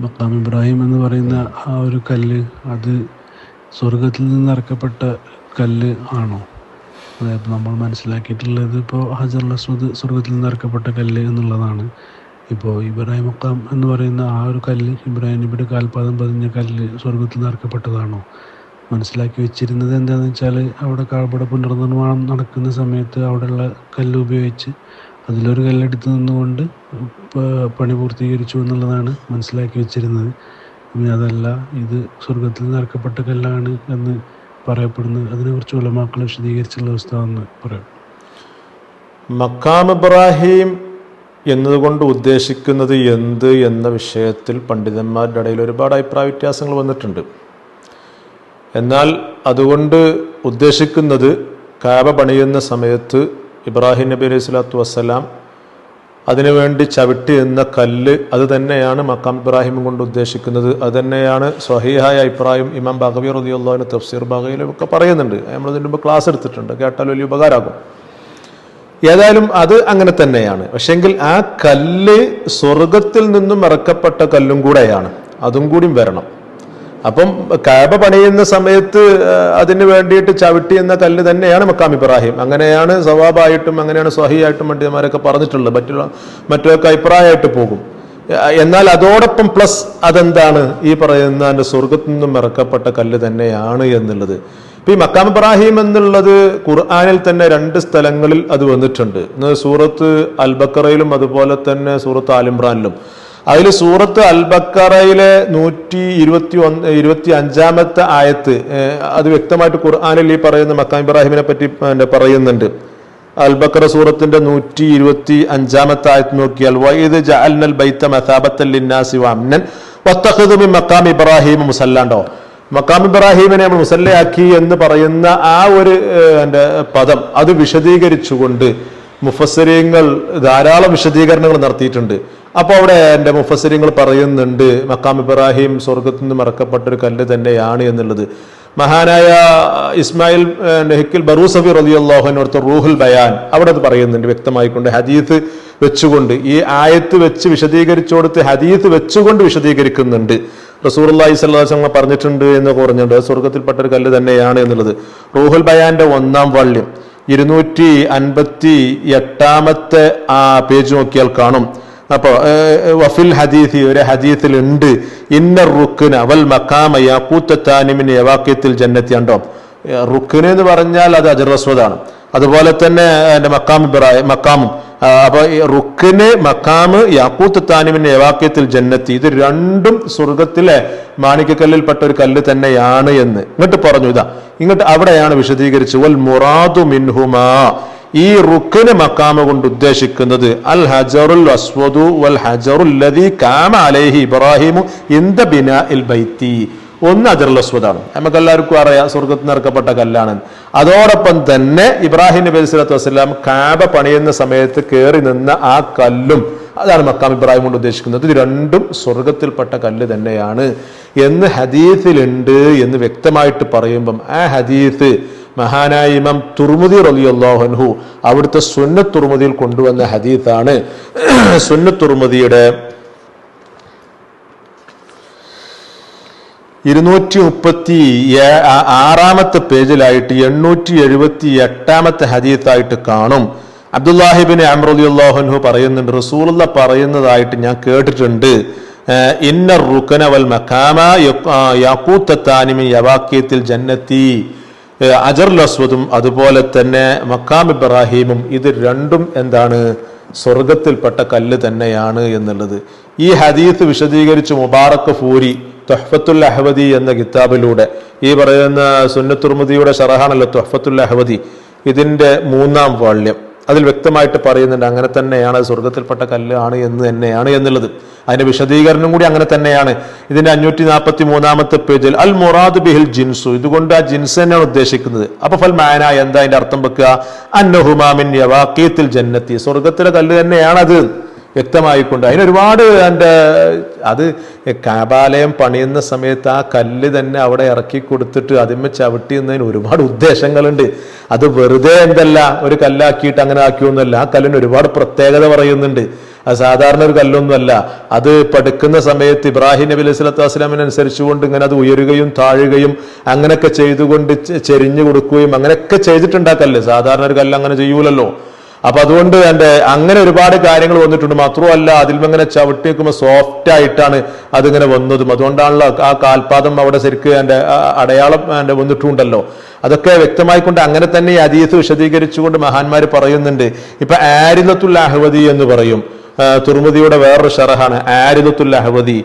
മക്കാം ഇബ്രാഹിം എന്ന് പറയുന്ന ആ ഒരു കല്ല് അത് സ്വർഗത്തിൽ നിന്ന് ഇറക്കപ്പെട്ട കല്ല് ആണോ? അതായത് നമ്മൾ മനസ്സിലാക്കിയിട്ടുള്ളത് ഇപ്പോൾ ഹജർ അസ്വദ് സ്വർഗത്തിൽ നിന്ന് ഇറക്കപ്പെട്ട കല്ല് എന്നുള്ളതാണ്. ഇപ്പോൾ ഇബ്രാഹിം മക്കാം എന്ന് പറയുന്ന ആ ഒരു കല്ല് ഇബ്രാഹിം നബിയുടെ കാൽപാദം പതിഞ്ഞ കല്ല് സ്വർഗത്തിൽ നിന്ന് ഇറക്കപ്പെട്ടതാണോ? മനസ്സിലാക്കി വെച്ചിരുന്നത് എന്താണെന്ന് വെച്ചാൽ അവിടെ കാൽപട പുനർനിർമ്മാണം നടക്കുന്ന സമയത്ത് അവിടെയുള്ള കല്ല് ഉപയോഗിച്ച് അതിലൊരു കല്ലെടുത്ത് നിന്നുകൊണ്ട് പണി പൂർത്തീകരിച്ചു എന്നുള്ളതാണ് മനസ്സിലാക്കി വെച്ചിരുന്നത്. ഇനി അതല്ല ഇത് സ്വർഗത്തിൽ നിന്ന് ഇറക്കപ്പെട്ട കല്ലാണ് എന്ന് പറയപ്പെടുന്നത്. അതിനെക്കുറിച്ച് ഉലമാക്കൾ വിശദീകരിച്ചുള്ള അവസ്ഥ എന്ന് പറയാം. മക്കാം ഇബ്രാഹിം എന്നതുകൊണ്ട് ഉദ്ദേശിക്കുന്നത് എന്ത് എന്ന വിഷയത്തിൽ പണ്ഡിതന്മാരുടെ ഇടയിൽ ഒരുപാട് അഭിപ്രായ വ്യത്യാസങ്ങൾ വന്നിട്ടുണ്ട്. എന്നാൽ അതുകൊണ്ട് ഉദ്ദേശിക്കുന്നത് കാബ പണിയുന്ന സമയത്ത് ഇബ്രാഹിം നബി അലൈഹി സ്വലാത്തു വസ്സലാം അതിനുവേണ്ടി ചവിട്ടി എന്ന കല്ല് അത് തന്നെയാണ് മക്കാം ഇബ്രാഹിം കൊണ്ട് ഉദ്ദേശിക്കുന്നത്. അത് തന്നെയാണ് സ്വഹീഹായ അഭിപ്രായം ഇമാം ബഹബി റദിയുള്ളതിന് തഫ്സീർ ബഹയിലും ഒക്കെ പറയുന്നുണ്ട്. നമ്മൾ ഇതിന് മുമ്പ് ക്ലാസ് എടുത്തിട്ടുണ്ട്. കേട്ടാൽ വലിയ ഉപകാരമാകും. ഏതായാലും അത് അങ്ങനെ തന്നെയാണ്. പക്ഷെങ്കിൽ ആ കല്ല് സ്വർഗത്തിൽ നിന്നും ഇറക്കപ്പെട്ട കല്ലും കൂടെയാണ്. അതും കൂടിയും വരണം. അപ്പം കാബ പണിയുന്ന സമയത്ത് അതിന് വേണ്ടിയിട്ട് ചവിട്ടി എന്ന കല്ല് തന്നെയാണ് മക്കാം ഇബ്രാഹിം. അങ്ങനെയാണ് സവാബായിട്ടും അങ്ങനെയാണ് സ്വഹിയായിട്ടും പണ്ഡിതന്മാരൊക്കെ പറഞ്ഞിട്ടുള്ളത്. മറ്റുള്ള മറ്റൊക്കെ അഭിപ്രായമായിട്ട് പോകും. എന്നാൽ അതോടൊപ്പം പ്ലസ് അതെന്താണ്? ഈ പറയുന്ന എന്റെ സ്വർഗത്തു നിന്നും ഇറക്കപ്പെട്ട കല്ല് തന്നെയാണ് എന്നുള്ളത്. ഇപ്പൊ ഈ മക്കാം ഇബ്രാഹിം എന്നുള്ളത് ഖുർആാനിൽ തന്നെ രണ്ട് സ്ഥലങ്ങളിൽ അത് വന്നിട്ടുണ്ട്. സൂറത്ത് അൽബക്കറയിലും അതുപോലെ തന്നെ സൂറത്ത് ആലിമ്രാനിലും അതിൽ സൂറത്ത് അൽബക്കറയിലെ നൂറ്റി ഇരുപത്തി ഒന്ന് ഇരുപത്തി അഞ്ചാമത്തെ ആയത്ത് അത് വ്യക്തമായിട്ട് ഖുർആാനിൽ ഈ പറയുന്ന മക്കാം ഇബ്രാഹിമിനെ പറ്റി പറയുന്നുണ്ട്. അൽബക്കറ സൂറത്തിന്റെ നൂറ്റി ഇരുപത്തി അഞ്ചാമത്തെ ആയത്ത് നോക്കിയാൽ വൈദ് ജഅൽനൽ ബൈത്ത മസാബത്തൻ ലിന്നാസി വഅംനൻ വത്തഖദു മക്കാം ഇബ്രാഹിം മുസല്ലാണ്ടോ മക്കാം ഇബ്രാഹിമിനെ നമ്മൾ മുസല്ലയാക്കി എന്ന് പറയുന്ന ആ ഒരു എന്റെ പദം അത് വിശദീകരിച്ചുകൊണ്ട് മുഫസരീങ്ങൾ ധാരാളം വിശദീകരണങ്ങൾ നടത്തിയിട്ടുണ്ട്. അപ്പോൾ അവിടെ എന്റെ മുഫസരിങ്ങൾ പറയുന്നുണ്ട് മക്കാം ഇബ്രാഹിം സ്വർഗത്തിൽ നിന്ന് മറക്കപ്പെട്ട ഒരു കല്ല് തന്നെയാണ് എന്നുള്ളത്. മഹാനായ ഇസ്മായിൽ നെഹിക്കിൽ ബറൂസഫി റലിയല്ലാഹുവിനടുത്ത റൂഹുൽ ബയാൻ അവിടെ അത് പറയുന്നുണ്ട് വ്യക്തമായിക്കൊണ്ട് ഹദീത്ത് വെച്ചുകൊണ്ട് ഈ ആയത്ത് വെച്ച് വിശദീകരിച്ചു കൊടുത്ത് ഹദീത്ത് വെച്ചുകൊണ്ട് വിശദീകരിക്കുന്നുണ്ട്. റസൂർല്ലാഹി സ്വല്ലാ പറഞ്ഞിട്ടുണ്ട് എന്ന് പറഞ്ഞിട്ടുണ്ട് സ്വർഗത്തിൽപ്പെട്ട ഒരു കല്ല് തന്നെയാണ് എന്നുള്ളത്. റൂഹുൽ ബയാന്റെ ഒന്നാം വള്യം ഇരുന്നൂറ്റി അൻപത്തി എട്ടാമത്തെ ആ പേജ് നോക്കിയാൽ കാണും. അപ്പോ വഫിൽ ഹദീസി ഒരു ഹദീസിൽ ഉണ്ട് ഇന്ന റുക്കിന് അവൽ മക്കാമ യാക്കൂത്താനിമിൻ യവാക്യത്തിൽ ജന്നത്തി ഉണ്ടോ റുക്കിന് എന്ന് പറഞ്ഞാൽ അത് അജർവസ്വതാണ് അതുപോലെ തന്നെ എന്റെ മക്കാം ഇബ്രാഹിം മക്കാമും അപ്പൊ റുക്കിന് മക്കാമ് യാക്കൂത്ത് താനിമിന്റെ ജന്നത്തി. ഇത് രണ്ടും സ്വർഗത്തിലെ മാണിക്കക്കല്ലിൽപ്പെട്ട ഒരു കല്ല് തന്നെയാണ് എന്ന്. ഇങ്ങോട്ട് പറഞ്ഞു ഇതാ. ഇങ്ങോട്ട് അവിടെയാണ് വിശദീകരിച്ചു വൽ മുറാദു മിൻഹുമാ. ഈ റുക്കിന് മക്കാമ കൊണ്ട് ഉദ്ദേശിക്കുന്നത് അൽ ഹജറുൽ അസ്വദു വൽ ഹജറുൽ ലദി കാമ അലൈഹി ഇബ്രാഹിമു ഇന്ദ ബിന ഇൽ ബൈത്തി. ഒന്ന് അജറുൽ അസ്വദാണ്. നമുക്ക് എല്ലാവർക്കും അറിയാം സ്വർഗത്തിൽ നിന്ന് ഇറക്കപ്പെട്ട കല്ലാണ്. അതോടൊപ്പം തന്നെ ഇബ്രാഹിം നബി അലൈഹി വസ്സലാം കാബ പണിയുന്ന സമയത്ത് കയറി നിന്ന ആ കല്ലും അതാണ് മക്കാം ഇബ്രാഹിം കൊണ്ട് ഉദ്ദേശിക്കുന്നത്. ഇത് രണ്ടും സ്വർഗത്തിൽപ്പെട്ട കല്ല് തന്നെയാണ്. എന്ന് ഹദീസിലുണ്ട് എന്ന് വ്യക്തമായിട്ട് പറയുമ്പം ആ ഹദീസ് മഹാനായ ഇമാം തുർമുദി റലിയല്ലാഹുഹു അവിടുത്തെ സുന്ന തുർമുദിയിൽ കൊണ്ടുവന്ന ഹദീസാണ്. സുന്ന തുർമുദിയുടെ ഇരുന്നൂറ്റി മുപ്പത്തി ആറാമത്തെ പേജിലായിട്ട് എണ്ണൂറ്റി എഴുപത്തി എട്ടാമത്തെ ഹദീത്തായിട്ട് കാണും അബ്ദുല്ലാഹിബിൻ അമ്രുല്ലാഹുൻഹു പറയുന്നുണ്ട് റസൂലുള്ള പറയുന്നതായിട്ട് ഞാൻ കേട്ടിട്ടുണ്ട്. ഇന്നർ ഇന്ന റുക്കന വൽ മക്കാമ യാക്കൂത്തത്താനിമി യവാക്യത്തിൽ ജന്നത്തി. അജറുൽ അസ്വദും അതുപോലെ തന്നെ മക്കാം ഇബ്രാഹീമും ഇത് രണ്ടും എന്താണ് സ്വർഗത്തിൽപ്പെട്ട കല്ല് തന്നെയാണ് എന്നുള്ളത്. ഈ ഹദീത്ത് വിശദീകരിച്ച് മുബാറക്ക് ഫൂരി തൊഹ്ഫത്തുൽ അഹ്വദി എന്ന കിതാബിലൂടെ ഈ പറയുന്ന സുന്നത്തുർമുദിയുടെ ഷറഹാണല്ലോ തൊഹ്ഫത്തുൽ അഹ്വദി ഇതിന്റെ മൂന്നാം വാള്യം. അതിൽ വ്യക്തമായിട്ട് പറയുന്നുണ്ട് അങ്ങനെ തന്നെയാണ് സ്വർഗത്തിൽപ്പെട്ട കല്ല് ആണ് എന്ന് തന്നെയാണ് എന്നുള്ളത്. അതിന്റെ വിശദീകരണം കൂടി അങ്ങനെ തന്നെയാണ്. ഇതിന്റെ അഞ്ഞൂറ്റി നാൽപ്പത്തി മൂന്നാമത്തെ പേജിൽ അൽ മൊറാദ് ബിഹിൽ ജിൻസു ഇതുകൊണ്ട് ആ ജിൻസ് തന്നെയാണ് ഉദ്ദേശിക്കുന്നത്. അപ്പൊ ഫൽ മാന എന്താ അതിന്റെ അർത്ഥം വെക്കുക? അന്നഹുമാമിൻ യവാക്കീത്തിൽ ജന്നത്തി സ്വർഗത്തിലെ കല്ല് തന്നെയാണത്. വ്യക്തമായിക്കൊണ്ട്. അതിനൊരുപാട് എന്റെ അത് കാബാലയം പണിയുന്ന സമയത്ത് ആ കല്ല് തന്നെ അവിടെ ഇറക്കി കൊടുത്തിട്ട് അതിമ്മ ചവിട്ടി എന്നതിന് ഒരുപാട് ഉദ്ദേശങ്ങളുണ്ട്. അത് വെറുതെ എന്തല്ല ഒരു കല്ലാക്കിയിട്ട് അങ്ങനെ ആക്കിയൊന്നുമല്ല. ആ കല്ലിന് ഒരുപാട് പ്രത്യേകത പറയുന്നുണ്ട്. അത് സാധാരണ ഒരു കല്ലൊന്നുമല്ല. അത് പടുക്കുന്ന സമയത്ത് ഇബ്രാഹിം നബി അലൈഹി സ്വലാത്തു വസ്സലാമിനനുസരിച്ചുകൊണ്ട് ഇങ്ങനെ അത് ഉയരുകയും താഴുകയും അങ്ങനെയൊക്കെ ചെയ്തുകൊണ്ട് ചെരിഞ്ഞു കൊടുക്കുകയും അങ്ങനെയൊക്കെ ചെയ്തിട്ടുണ്ട് സാധാരണ ഒരു കല്ല് അങ്ങനെ ചെയ്യൂലല്ലോ. അപ്പൊ അതുകൊണ്ട് എന്റെ അങ്ങനെ ഒരുപാട് കാര്യങ്ങൾ വന്നിട്ടുണ്ട്. മാത്രമല്ല അതിൽ ഇങ്ങനെ ചവിട്ടി വെക്കുമ്പോൾ സോഫ്റ്റ് ആയിട്ടാണ് അതിങ്ങനെ വന്നതും. അതുകൊണ്ടാണല്ലോ ആ കാൽപാദം അവിടെ ശരിക്ക് എന്റെ അടയാളം എന്റെ വന്നിട്ടുണ്ടല്ലോ. അതൊക്കെ വ്യക്തമായിക്കൊണ്ട് അങ്ങനെ തന്നെ അതീത്ത് വിശദീകരിച്ചുകൊണ്ട് മഹാന്മാർ പറയുന്നുണ്ട്. ഇപ്പൊ ആരിദത്തുൽ അഹ്വദി എന്ന് പറയും. തുർമുദിയുടെ വേറൊരു ഷറഹാണ് ആരിദത്തുൽ അഹ്വദി.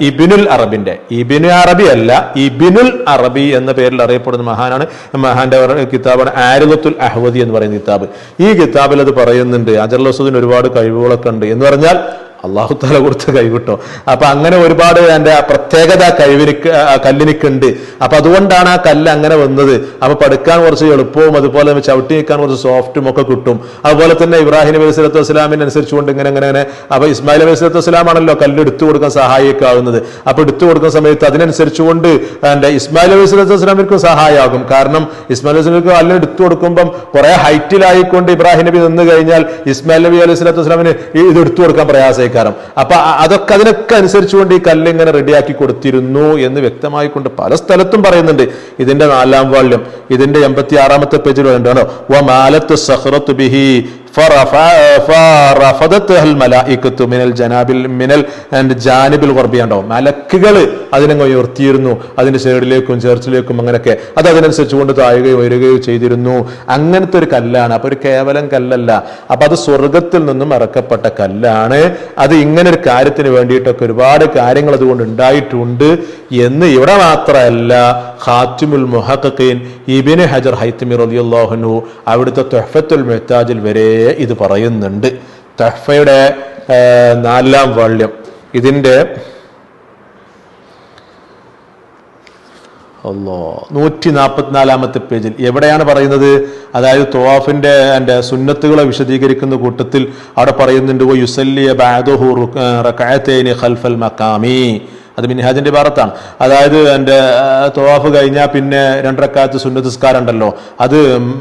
ഇബിനുൽ അറബിന്റെ. ഇബിനു അറബി അല്ല ഇബിനുൽ അറബി എന്ന പേരിൽ അറിയപ്പെടുന്ന മഹാനാണ് മഹാന്റെ കിതാബാണ് ആരിദത്തുൽ അഹ്വദി എന്ന് പറയുന്ന കിതാബ്. ഈ കിതാബിൽ അത് പറയുന്നുണ്ട്. അജർ ലസുദിന് ഒരുപാട് കഴിവുകളൊക്കെ ഉണ്ട്. എന്ന് പറഞ്ഞാൽ അള്ളാഹു താല കൊടുത്ത കഴിവിട്ടോ. അപ്പൊ അങ്ങനെ ഒരുപാട് എന്റെ ആ പ്രത്യേകത കഴിവിന് കഴിവിനിക്ക് കല്ലിനിക്കുണ്ട്. അപ്പൊ അതുകൊണ്ടാണ് ആ കല്ല് അങ്ങനെ വന്നത്. അപ്പൊ പടുക്കാൻ കുറച്ച് എളുപ്പവും അതുപോലെ ചവിട്ടി നിൽക്കാൻ കുറച്ച് സോഫ്റ്റും ഒക്കെ കിട്ടും. അതുപോലെ തന്നെ ഇബ്രാഹിം നബി സ്വലത്തു വസ്സലാമിന് അനുസരിച്ചുകൊണ്ട് ഇങ്ങനെ അങ്ങനെ അങ്ങനെ അപ്പൊ ഇസ്മായിൽ നബി സ്വലത്തു വസ്സലാമാണല്ലോ കല്ല് എടുത്തു കൊടുക്കാൻ സഹായിക്കാവുന്നത്. അപ്പൊ എടുത്തു കൊടുക്കുന്ന സമയത്ത് അതിനനുസരിച്ചുകൊണ്ട് എന്റെ ഇസ്മായിൽ നബി സ്വലത്തു വസ്സലാമിനും സഹായമാകും കാരണം ഇസ്മായിൽ നബി സ്വലത്ത് കല്ല് എടുത്തു കൊടുക്കുമ്പം കുറെ ഹൈറ്റിലായിക്കൊണ്ട് ഇബ്രാഹിം നബി നിന്ന് കഴിഞ്ഞാൽ ഇസ്മായിൽ നബി അലൈഹി സ്വലാത്തു വസ്സലാമിന് ഇത് എടുത്തു കൊടുക്കാൻ പ്രയാസമായിക്കാരം അപ്പൊ അതൊക്കെ അതിനൊക്കെ അനുസരിച്ചുകൊണ്ട് ഈ കല്ല് ഇങ്ങനെ റെഡിയാക്കി കൊടുത്തിരുന്നു എന്ന് വ്യക്തമായി കൊണ്ട് പല സ്ഥലത്തും പറയുന്നുണ്ട്. ഇതിന്റെ നാലാം വാള്യം ഇതിന്റെ എൺപത്തി ആറാമത്തെ പേജിൽ വേണ്ടോ മാലത്ത് സഹ്റത്ത് ബിഹി ജനാബിൽ മിനൽ ജാനിബിൽ ഉറപ്പിയാണ്ടാവും മലക്കുകൾ അതിനെ ഉയർത്തിയിരുന്നു അതിന്റെ സൈഡിലേക്കും ചേർച്ചിലേക്കും അങ്ങനെയൊക്കെ. അത് അതിനനുസരിച്ച് കൊണ്ട് താഴുകയോ ഉയരുകയോ ചെയ്തിരുന്നു. അങ്ങനത്തെ ഒരു കല്ലാണ്. അപ്പൊ ഒരു കേവലം കല്ലല്ല. അപ്പൊ അത് സ്വർഗത്തിൽ നിന്നും ഇറക്കപ്പെട്ട കല്ലാണ്. അത് ഇങ്ങനെ ഒരു കാര്യത്തിന് വേണ്ടിയിട്ടൊക്കെ ഒരുപാട് കാര്യങ്ങൾ അതുകൊണ്ട് ഉണ്ടായിട്ടുണ്ട് എന്ന് ഇവിടെ മാത്രമല്ല ഖാറ്റുമുൽ മുഹക്കീൻ ഇബിൻ ഹജർ ഹൈത്തിമിർ അലിയുല്ലാഹുനു അവിടുത്തെ തൊഹഫത്തുൽ മെഹ്താജിൽ വരെ ഇത് പറയുന്നുണ്ട്. തഹ്ഫയുടെ നാലാം വാള്യം. ഇതിന്റെ അല്ലോ നൂറ്റി നാൽപ്പത്തിനാലാമത്തെ പേജിൽ എവിടെയാണ് പറയുന്നത്? അതായത് തോവാഫിന്റെ എന്റെ സുന്നത്തുകളെ വിശദീകരിക്കുന്ന കൂട്ടത്തിൽ അവിടെ പറയുന്നുണ്ട് "വ യുസല്ലിയ ബഅദഹു റക്കായത്തേനി ഖൽഫൽ മഖാമി. അത് മിനിഹാജിന്റെ ഭാഗത്താണ് അതായത് എന്റെ തോവാഫ് കഴിഞ്ഞാൽ പിന്നെ രണ്ടരക്കാലത്ത് സുന്നതസ്കാരം ഉണ്ടല്ലോ അത്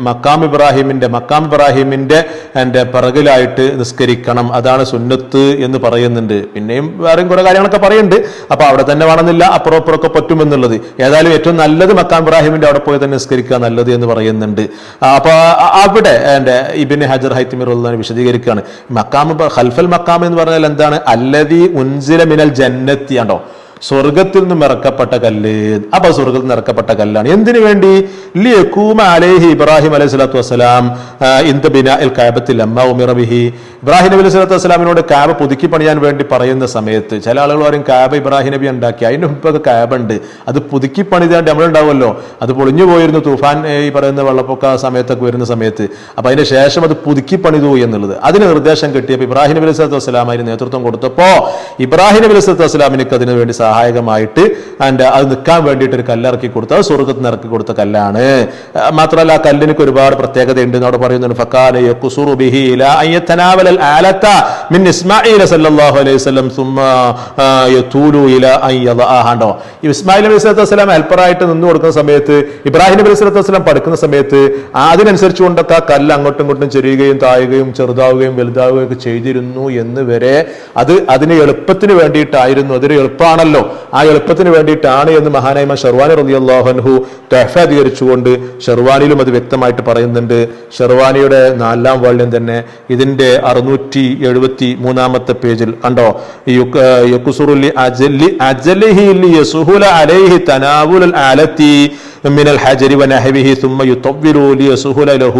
മക്കാം ഇബ്രാഹിമിന്റെ മക്കാം ഇബ്രാഹിമിന്റെ എന്റെ പിറകിലായിട്ട് നിസ്കരിക്കണം. അതാണ് സുന്നത്ത് എന്ന് പറയുന്നുണ്ട്. പിന്നെയും വേറെയും കുറെ കാര്യങ്ങളൊക്കെ പറയുന്നുണ്ട്. അപ്പൊ അവിടെ തന്നെ വേണമെന്നില്ല അപ്പുറം അപ്പുറമൊക്കെ പറ്റുമെന്നുള്ളത്. ഏതായാലും ഏറ്റവും നല്ലത് മക്കാം ഇബ്രാഹിമിന്റെ അവിടെ പോയി തന്നെ നിസ്കരിക്കുക നല്ലത് എന്ന് പറയുന്നുണ്ട്. അപ്പോൾ അപ്പൊ അവിടെ എന്റെ ഇബിൻ ഹജർ ഹൈത്തിമിർ വിശദീകരിക്കുകയാണ്. മക്കാം ഖൽഫൽ മക്കാം എന്ന് പറഞ്ഞാൽ എന്താണ്? അല്ലതി ഉൻസില മിനൽ ജന്നത്തി. ആണോ സ്വർഗത്തിൽ നിന്നും ഇറക്കപ്പെട്ട കല്ല്. അപ്പൊ സ്വർഗത്തിൽ നിന്ന് ഇറക്കപ്പെട്ട കല്ലാണ്. എന്തിനു വേണ്ടി? ലിയക്കൂമ ഇബ്രാഹിം അലൈഹി സ്വലാത്തു വസ്സലാം ഇന്ത ബിന എൽ കാബത്തിൽ അമ്മ ഉമിറ ബിഹി. ഇബ്രാഹിം നബി സ്വലാത്തു വസ്സലാമിനോട് കാബ പുതുക്കി പണിയാൻ വേണ്ടി പറയുന്ന സമയത്ത് ചില ആളുകൾ പറയും കാബ ഇബ്രാഹിം നബി ഉണ്ടാക്കി. അതിന്റെ മുമ്പൊക്കെ കാബ ഉണ്ട് അത് പുതുക്കി പണിതാണ്ട് നമ്മളുണ്ടാവുമല്ലോ അത് പൊളിഞ്ഞു പോയിരുന്നു. തൂഫാൻ ഈ പറയുന്ന വെള്ളപ്പൊക്ക സമയത്തൊക്കെ വരുന്ന സമയത്ത്. അപ്പൊ അതിന് ശേഷം അത് പുതുക്കി പണിതു എന്നുള്ളത്. അതിന് നിർദ്ദേശം കിട്ടിയപ്പോൾ ഇബ്രാഹിം നബി സ്വലാത്തു വസ്സലാം അതിന് നേതൃത്വം കൊടുത്തപ്പോ ഇബ്രാഹിം നബി സ്വലാത്തു വസ്സലാമിനൊക്കെ അതിനു വേണ്ടി സഹായകമായിട്ട് അതിന്റെ അത് നിൽക്കാൻ വേണ്ടിയിട്ട് ഒരു കല്ലിറക്കി കൊടുത്തു അത് സ്വർഗത്തിൽ നിന്ന് ഇറക്കി കൊടുത്ത കല്ലാണ്. മാത്രമല്ല ആ കല്ലിനൊക്കെ ഒരുപാട് പ്രത്യേകത ഉണ്ട്. അവിടെ പറയുന്നുണ്ട് യഖ്സുറു ബിഹി ലാ മിൻ ഇസ്മായിൽ സല്ലല്ലാഹു അലൈഹി വസല്ലം ഇലാ അലൈഹി വസല്ലം ഹെൽപ്പറായിട്ട് നിന്ന് കൊടുക്കുന്ന സമയത്ത് ഇബ്രാഹിം നബി അലൈഹി വസല്ലം പഠിക്കുന്ന സമയത്ത് അതിനനുസരിച്ച് കൊണ്ടൊക്കെ ആ കല്ല് അങ്ങോട്ടും ഇങ്ങോട്ടും ചെറിയുകയും താഴുകയും ചെറുതാവുകയും വലുതാവുകയും ഒക്കെ ചെയ്തിരുന്നു എന്ന് വരെ അത് അതിന് എളുപ്പത്തിന് വേണ്ടിയിട്ടായിരുന്നു. അതൊരു എളുപ്പമാണല്ലോ. ആ എളുപ്പത്തിന് വേണ്ടിയിട്ടാണ് എന്ന് മഹാനായ്മ ഷെർവാനി റളിയല്ലാഹു തെഹ അധികരിച്ചുകൊണ്ട് ഷെർവാനിയിലും അത് വ്യക്തമായിട്ട് പറയുന്നുണ്ട്. ഷെർവാനിയുടെ നാലാം വാള്യം തന്നെ ഇതിന്റെ അറുന്നൂറ്റി എഴുപത്തി മൂന്നാമത്തെ പേജിൽ കണ്ടോ യുക്കുസുറുലി അജലി അജലിഹി ലിയസുഹുല അലൈഹി തനാവുൽ ആലത്തി من الحجر ونحوه ثم يطول ليسهل له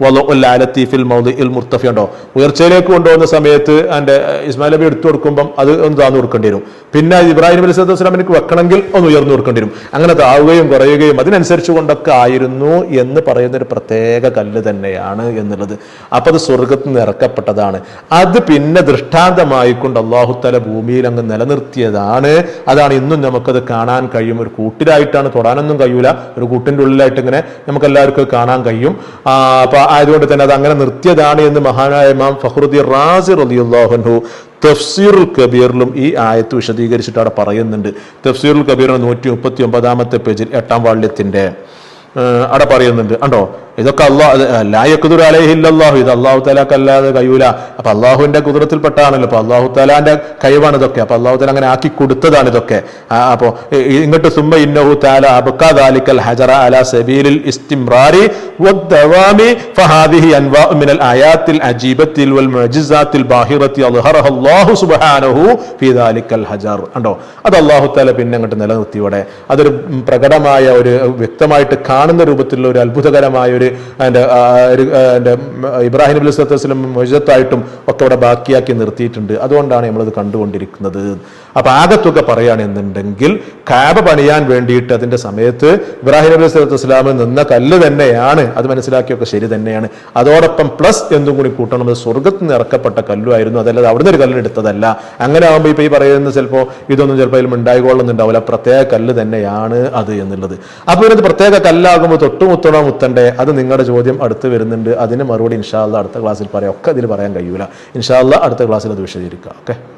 وضع الآلة في الموضع المرتفع ഉണ്ടോ ഉയർച്ചയിലേക്ക് കൊണ്ടുപോകുന്ന സമയത്ത് എൻ്റെ ഇസ്മായിൽ നബി എടുത്തു കൊടുക്കുമ്പം അത് ഒന്ന് താന്നു കൊടുക്കേണ്ടി വരും പിന്നെ ഇബ്രാഹിം നബി സ്വലത്തു വസ്സലാമിനക്ക് വെക്കണമെങ്കിൽ ഒന്ന് ഉയർന്നു കൊടുക്കേണ്ടി വരും അങ്ങനെ താവുകയും കുറയുകയും അതിനനുസരിച്ച് കൊണ്ടൊക്കെ ആയിരുന്നു എന്ന് പറയുന്ന ഒരു പ്രത്യേക കല്ല് തന്നെയാണ് എന്നുള്ളത് അപ്പൊ അത് സ്വർഗത്തിൽ നിന്ന് ഇറക്കപ്പെട്ടതാണ് അത് പിന്നെ ദൃഷ്ടാന്തമായിക്കൊണ്ട് അള്ളാഹുത്തല ഭൂമിയിൽ അങ്ങ് നിലനിർത്തിയതാണ് അതാണ് ഇന്നും നമുക്കത് കാണാൻ കഴിയും ഒരു കൂട്ടിലായിട്ടാണ് തൊടാനൊന്നും കഴിയൂല ഒരു കൂട്ടിന്റെ ഉള്ളിലായിട്ട് ഇങ്ങനെ നമുക്ക് എല്ലാവർക്കും കാണാൻ കഴിയും. അപ്പോൾ അപ്പൊ ആയതുകൊണ്ട് തന്നെ അത് അങ്ങനെ നിർത്തിയതാണ് എന്ന് മഹാനായ ഇമാം ഫഹ്റുദ്ദീൻ റാസി റളിയല്ലാഹു തഫ്സീറുൽ കബീറിലും ഈ ആയത്ത് വിശദീകരിച്ചിട്ട് അവിടെ പറയുന്നുണ്ട്. തഫ്സീറുൽ കബീറിന് നൂറ്റി മുപ്പത്തി ഒമ്പതാമത്തെ പേജിൽ എട്ടാം വാള്യത്തിന്റെ അവിടെ പറയുന്നുണ്ട്. കണ്ടോ? ഇതൊക്കെ അള്ളാഹ് ലായക്കുദുർ അലഹില്ലാഹു ഇത് അള്ളാഹു താലാക്കല്ലാതെ കഴിയൂല. അപ്പൊ അള്ളാഹുവിന്റെ കുതിരത്തിൽപ്പെട്ടാണല്ലോ അപ്പൊ അള്ളാഹു താലാന്റെ കഴിവാണ് ഇതൊക്കെ. അപ്പൊ അള്ളാഹു താല അങ്ങനെ ആക്കി കൊടുത്തതാണ് ഇതൊക്കെ. അപ്പൊ ഇങ്ങോട്ട് സുമ്മ ഇന്നഹു താല അബ്കാദാലിക്കൽ ഹജറ അല സബീലിൽ ഇസ്തിംറാരി വൽ ബാഹിറത്തി അല്ലാഹു സുബ്ഹാനഹു ഫീ ദാലിക്കൽ ഹജർ. കണ്ടോ? അത് പിന്നെ അങ്ങോട്ട് നിലനിർത്തിയോടെ അതൊരു പ്രകടമായ ഒരു വ്യക്തമായിട്ട് കാണുന്ന രൂപത്തിലുള്ള ഒരു അത്ഭുതകരമായ ഒരു ആ, അതിന്റെ ഉം, ഇബ്രാഹിം നബി സ്വത്ത് വസ്ലം മൊയ്സത്തായിട്ടും ഒക്കെ അവിടെ ബാക്കിയാക്കി നിർത്തിയിട്ടുണ്ട്. അതുകൊണ്ടാണ് നമ്മളത് കണ്ടുകൊണ്ടിരിക്കുന്നത്. അപ്പം ആകത്തുക പറയുകയാണെന്നുണ്ടെങ്കിൽ കാബ പണിയാൻ വേണ്ടിയിട്ട് അതിന്റെ സമയത്ത് ഇബ്രാഹിം നബി സ്വലത്ത് വസ്ലാം നിന്ന കല്ല് തന്നെയാണ്. അത് മനസ്സിലാക്കിയൊക്കെ ശരി തന്നെയാണ്. അതോടൊപ്പം പ്ലസ് എന്തും കൂടി കൂട്ടണം. അത് സ്വർഗത്തിൽ നിന്ന് ഇറക്കപ്പെട്ട കല്ലുമായിരുന്നു അതല്ലാതെ അവിടുന്ന് ഒരു കല്ലെടുത്തതല്ല അങ്ങനെ ആകുമ്പോൾ ഇപ്പോൾ ഈ പറയുന്ന ചിലപ്പോൾ ഇതൊന്നും ചിലപ്പോൾ അതിലും ഉണ്ടായിക്കൊള്ളുന്നുണ്ടാവില്ല പ്രത്യേക കല്ല് തന്നെയാണ് അത് എന്നുള്ളത്. അപ്പോൾ ഇത് പ്രത്യേക കല്ലാകുമ്പോൾ തൊട്ടുമുത്തണോ മുത്തണ്ടേ. അത് നിങ്ങളുടെ ചോദ്യം അടുത്ത് വരുന്നുണ്ട്. അതിന് മറുപടി ഇൻഷാല്ല അടുത്ത ക്ലാസ്സിൽ പറയാം. ഒക്കെ അതിൽ പറയാൻ കഴിയൂല. ഇൻഷാല്ല അടുത്ത ക്ലാസ്സിൽ അത് വിശദീകരിക്കുക ഓക്കെ